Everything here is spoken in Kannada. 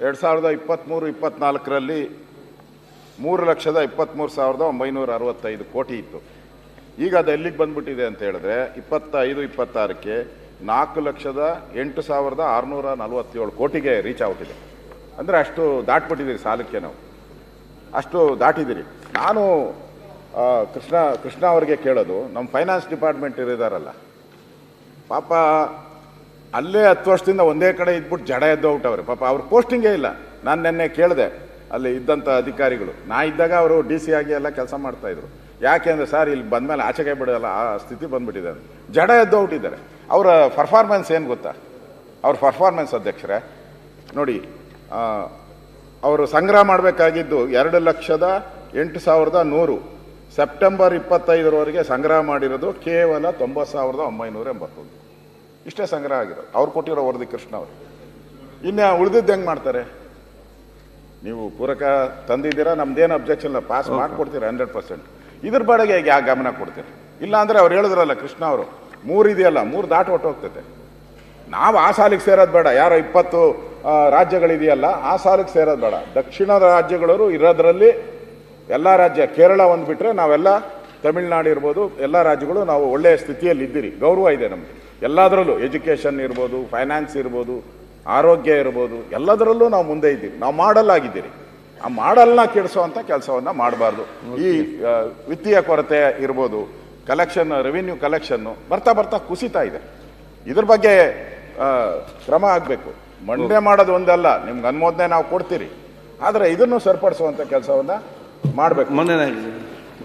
ಎರಡು ಸಾವಿರದ ಇಪ್ಪತ್ತ್ಮೂರು ಇಪ್ಪತ್ತ್ನಾಲ್ಕರಲ್ಲಿ ಮೂರು ಲಕ್ಷದ ಇಪ್ಪತ್ತ್ಮೂರು ಸಾವಿರದ ಒಂಬೈನೂರ ಅರವತ್ತೈದು ಕೋಟಿ ಇತ್ತು. ಈಗ ಅದು ಎಲ್ಲಿಗೆ ಬಂದ್ಬಿಟ್ಟಿದೆ ಅಂತ ಹೇಳಿದ್ರೆ, ಇಪ್ಪತ್ತೈದು, ಇಪ್ಪತ್ತಾರಕ್ಕೆ ನಾಲ್ಕು ಲಕ್ಷದ ಎಂಟು ಸಾವಿರದ ಆರುನೂರ ನಲವತ್ತೇಳು ಕೋಟಿಗೆ ರೀಚ್ ಆಗ್ಬಿಟ್ಟಿದೆ ಅಂದರೆ ಅಷ್ಟು ದಾಟ್ಬಿಟ್ಟಿದ್ದೀರಿ ಸಾಲಕ್ಕೆ ನಾವು. ಅಷ್ಟು ದಾಟಿದ್ದೀರಿ. ನಾನು ಕೃಷ್ಣ ಕೃಷ್ಣ ಅವರಿಗೆ ಕೇಳೋದು ನಮ್ಮ ಫೈನಾನ್ಸ್ ಡಿಪಾರ್ಟ್ಮೆಂಟ್ ಇರಿದಾರಲ್ಲ. ಪಾಪ ಅಲ್ಲೇ ಹತ್ತು ವರ್ಷದಿಂದ ಒಂದೇ ಕಡೆ ಇದ್ಬಿಟ್ಟು ಜಡ ಎದ್ದೋಗ್ಬಿಟ್ಟವ್ರೆ ಪಾಪ ಅವ್ರ ಪೋಸ್ಟಿಂಗೇ ಇಲ್ಲ. ನಾನು ನಿನ್ನೆ ಕೇಳಿದೆ, ಅಲ್ಲಿ ಇದ್ದಂಥ ಅಧಿಕಾರಿಗಳು. ನಾ ಇದ್ದಾಗ ಅವರು ಡಿ ಸಿ ಆಗಿ ಎಲ್ಲ ಕೆಲಸ ಮಾಡ್ತಾಯಿದ್ರು ಯಾಕೆ ಅಂದರೆ, ಸರ್, ಇಲ್ಲಿ ಬಂದಮೇಲೆ ಆಚೆಗೆ ಬಿಡೋಲ್ಲ, ಆ ಸ್ಥಿತಿ ಬಂದ್ಬಿಟ್ಟಿದೆ ಜಡ ಎದ್ದೋಗ್ಬಿಟ್ಟಿದ್ದಾರೆ ಅವರ ಪರ್ಫಾರ್ಮೆನ್ಸ್ ಏನು ಗೊತ್ತಾ? ಅವ್ರ ಪರ್ಫಾರ್ಮೆನ್ಸ್ ಅಧ್ಯಕ್ಷರೇ, ನೋಡಿ ಅವರು ಸಂಗ್ರಹ ಮಾಡಬೇಕಾಗಿದ್ದು ಎರಡು ಲಕ್ಷದ ಎಂಟು ಸಾವಿರದ ನೂರು. ಸೆಪ್ಟೆಂಬರ್ ಇಪ್ಪತ್ತೈದರವರೆಗೆ ಸಂಗ್ರಹ ಮಾಡಿರೋದು ಕೇವಲ ತೊಂಬತ್ತು ಸಾವಿರದ ಒಂಬೈನೂರ ಎಂಬತ್ತೊಂದು. ಇಷ್ಟೇ ಸಂಗ್ರಹ ಆಗಿರೋದು. ಅವ್ರು ಕೊಟ್ಟಿರೋ ವರದಿ ಕೃಷ್ಣ ಅವರು. ಇನ್ನು ಉಳಿದಿದ್ದು ಹೆಂಗೆ ಮಾಡ್ತಾರೆ? ನೀವು ಪೂರಕ ತಂದಿದ್ದೀರಾ ನಮ್ದೇನು ಅಬ್ಜೆಕ್ಷನ್ ಇಲ್ಲ. ಪಾಸ್ ಮಾಡಿಕೊಡ್ತೀರಾ ಹಂಡ್ರೆಡ್ ಪರ್ಸೆಂಟ್ ಇದ್ರ ಬಾಡಿಗೆ ಯಾ ಗಮನ ಕೊಡ್ತೀರಿ? ಇಲ್ಲ ಅಂದರೆ ಅವ್ರು ಹೇಳಿದ್ರಲ್ಲ ಕೃಷ್ಣ ಅವರು ಮೂರು ಇದೆಯಲ್ಲ ಮೂರು ದಾಟ ಹೊಟ್ಟೋಗ್ತೈತೆ ನಾವು ಆ ಸಾಲಿಗೆ ಸೇರೋದು ಬೇಡ. ಯಾರೋ ಇಪ್ಪತ್ತು ರಾಜ್ಯಗಳಿದೆಯಲ್ಲ ಆ ಸಾಲಿಗೆ ಸೇರೋದು ಬೇಡ. ದಕ್ಷಿಣದ ರಾಜ್ಯಗಳವರು ಇರೋದ್ರಲ್ಲಿ ಎಲ್ಲ ರಾಜ್ಯ ಕೇರಳ ಒಂದು ಬಿಟ್ಟರೆ ನಾವೆಲ್ಲ ತಮಿಳ್ನಾಡು ಇರ್ಬೋದು ಎಲ್ಲ ರಾಜ್ಯಗಳು ನಾವು ಒಳ್ಳೆಯ ಸ್ಥಿತಿಯಲ್ಲಿ ಇದ್ದೀರಿ ಗೌರವ ಇದೆ ನಮಗೆ. ಎಲ್ಲದರಲ್ಲೂ ಎಜುಕೇಷನ್ ಇರ್ಬೋದು ಫೈನಾನ್ಸ್ ಇರ್ಬೋದು ಆರೋಗ್ಯ ಇರ್ಬೋದು ಎಲ್ಲದರಲ್ಲೂ ನಾವು ಮುಂದೆ ಇದ್ದೀವಿ. ನಾವು ಮಾಡಲ್ ಆಗಿದ್ದೀರಿ ಆ ಮಾಡಲ್ನ ಕೆಡಿಸುವಂಥ ಕೆಲಸವನ್ನು ಮಾಡಬಾರ್ದು. ಈ ವಿತ್ತೀಯ ಕೊರತೆ ಇರ್ಬೋದು ಕಲೆಕ್ಷನ್ ರೆವಿನ್ಯೂ ಕಲೆಕ್ಷನ್ನು ಬರ್ತಾ ಬರ್ತಾ ಕುಸಿತಾ ಇದೆ. ಇದ್ರ ಬಗ್ಗೆ ಕ್ರಮ ಆಗಬೇಕು. ಮಂಡನೆ ಮಾಡೋದು ಒಂದಲ್ಲ ನಿಮ್ಗೆ ಅನುಮೋದನೆ ನಾವು ಕೊಡ್ತೀರಿ. ಆದರೆ ಇದನ್ನು ಸರಿಪಡಿಸುವಂಥ ಕೆಲಸವನ್ನು ಮಾಡಬೇಕು. ಮೊನ್ನೆ